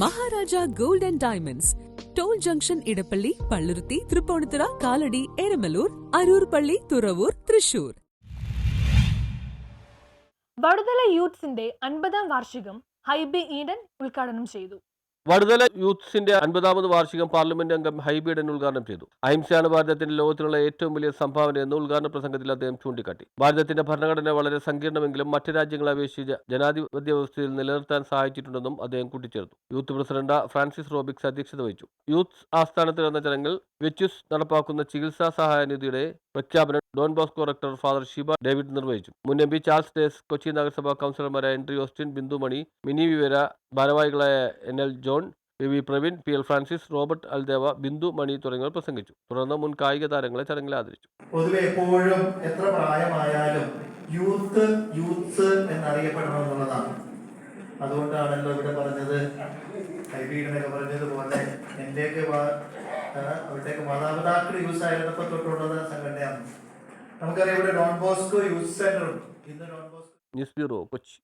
Maharaja gold and diamonds. Toll junction Edappally Palluruthy Tripunithura Kalady Eramalloor Aroor Palli Thuravoor Thrissur. Vaduthala യൂത്ത്സിന്റെ അൻപതാം വാർഷികം ഹൈബി ഈഡൻ ഉദ്ഘാടനം ചെയ്തു. വടുതല യൂത്ത്സിന്റെ അൻപതാമത് വാർഷികം പാർലമെന്റ് അംഗം ഹൈബീഡൻ ഉദ്ഘാടനം ചെയ്തു. അഹിംസയാണ് ഭാരതത്തിന്റെ ലോകത്തിനുള്ള ഏറ്റവും വലിയ സംഭാവന എന്ന് ഉദ്ഘാടന പ്രസംഗത്തിൽ അദ്ദേഹം ചൂണ്ടിക്കാട്ടി. ഭാരതത്തിന്റെ ഭരണഘടന വളരെ സങ്കീർണമെങ്കിലും മറ്റ് രാജ്യങ്ങളെ അപേക്ഷിച്ച് ജനാധിപത്യ വ്യവസ്ഥയിൽ നിലനിർത്താൻ സഹായിച്ചിട്ടുണ്ടെന്നും അദ്ദേഹം കൂട്ടിച്ചേർത്തു. യൂത്ത് പ്രസിഡന്റ് ഫ്രാൻസിസ് റോബിക്സ് അധ്യക്ഷത വഹിച്ചു. യൂത്ത് ആസ്ഥാനത്ത് നടന്ന ചടങ്ങിൽ വെച്ചുസ് നടപ്പാക്കുന്ന ചികിത്സാ സഹായ നിധിയുടെ പ്രഖ്യാപനം Don Bosco rector father Shiba David നിർവഹിച്ചു. മുൻ M P Charles Dias Kochi നഗരസഭാ കൗൺസിലർമാരായ എൻട്രി ഓസ്റ്റിൻ ബിന്ദുമണി മിനി വിവര ഭാരവാഹികളായ N L John P V Praveen P L Francis Robert അൽദേവ Bindu Mani തുടങ്ങിയവർ പ്രസംഗിച്ചു. തുടർന്ന് മുൻ കായിക താരങ്ങളെ ചടങ്ങിൽ ആദരിച്ചു. പൊതുവെ എപ്പോഴും എത്ര പ്രായമായാലും യൂത്ത് യൂത്ത് എന്നറിയപ്പെടണം എന്നുള്ളതാണ് അതുകൊണ്ടാണല്ലോ ഇവിടെ പറഞ്ഞത് ഹൈബീഡിനൊക്കെ പറഞ്ഞതുപോലെ എന്റെയൊക്കെ അവരുടെയൊക്കെ മാതാപിതാക്കൾ യൂസ് ആയിരുന്നപ്പോൾ തൊട്ടുള്ളത് സംഘടനയാണ്. നമുക്കറിയാം ഇവിടെ ഡോൺ ബോസ്കോ യൂത്ത് ഉണ്ട്. ഇന്ന് Don Bosco news bureau Kochi.